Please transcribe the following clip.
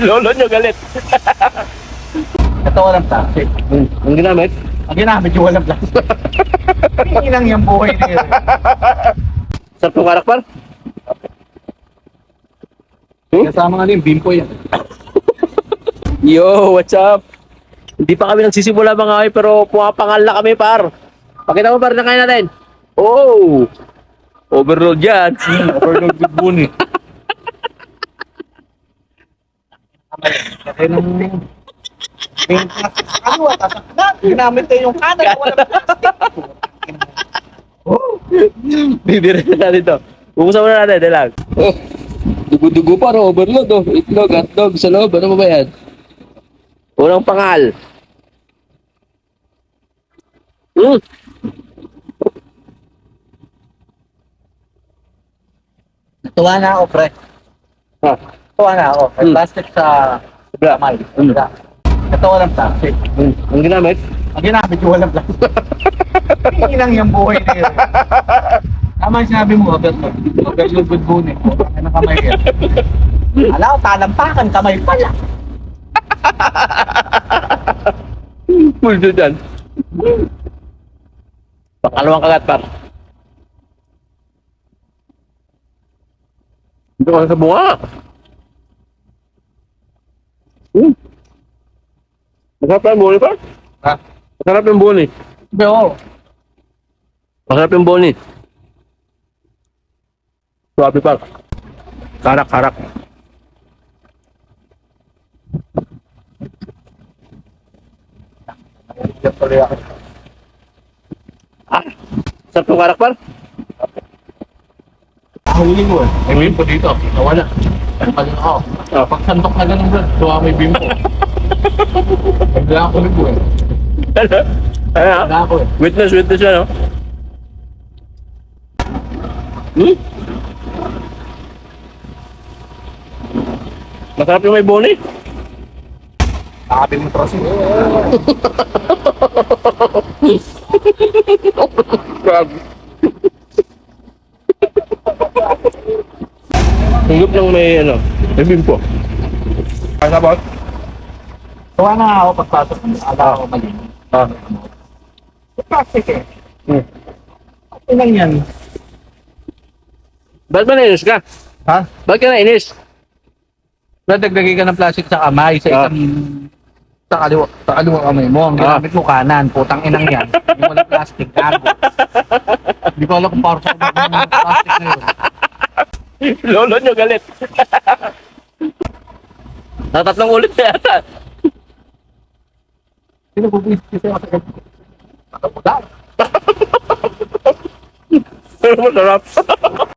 Lolo nyo galit. Ito walang plastic. Hmm. Ang ginamit? Ang ginamit yung walang plastic. Hindi lang yung buhay na yun. Sa tukarak par? Hmm? Kasama nga yung bimpo yan. Yo, what's up? Hindi pa kami nagsisimula mga kami pero pumapangal na kami par. Pakita mo par na kaya natin. Oh! Overload yan. Overload with buni. Kasi nung yung plastic sa kaliwa, tatak na. Ginamit na yung kanan, walang plastic. Oh, Bibira na natin to. Bubuksan muna natin, ito lang. Oh, dugo-dugo pa, no? overload, oh. Itlog, hotdog, sa loob, ano ba ba yan? Unang pangal. Hmm. Tuwa na ako, pre. Ha, Tuwa na ako. May Hmm. plastic sa Sobra. kamay. Hmm. Sobra. Ito walang plastic. hmm. Ang ginamit? Ang ginamit yung walang plastic. Hindi lang yung buhay na yun. Tama yung sinabi mo, overload. Overload with bone eh. Ano kamay yan? Ala ko, talampakan, kamay pala. Full do dyan. Pangalawang kagat, par. Dito ka sa bunga. Hmm. Masarap yung boni, par. Ha? Masarap yung boni. Pero, Masarap yung boni. Suwabe, par. Karak, karak. Yan tuloy ako. Ah, sarap yung karak, par. Huli mo eh. May bimpo dito. Nawala. Pag ako. Pag santok na ganun bro, tuwa may bimpo. Bigla ako libo eh. Ano? Ano? ah? Bigla ako eh. Witness, witness yan, oh. Hmm? Masarap yung may boni. Nakabi mo trosin. Grabe. Hingap ng may, ano, may bimpo. Ano ba? Tuwa na ako pagpasok. Ala ko mali. Ah. Plastic eh. Hmm. Okay lang yan. Ba't ba nainis ka? Ha? Ba't ka nainis? Nadagdagay ka ng plastic sa kamay sa Ah. isang sa kaliwa, sa kaliwa kamay mo. Ang Ah. ginamit mo kanan, putang inang yan. Yung walang plastic, gago. Hindi ko alam kung para sa plastic na yun. Lolo nyo galit. Natatlong ulit na yata. Sino po buwis kasi ganito? Nakapuda. Pero masarap.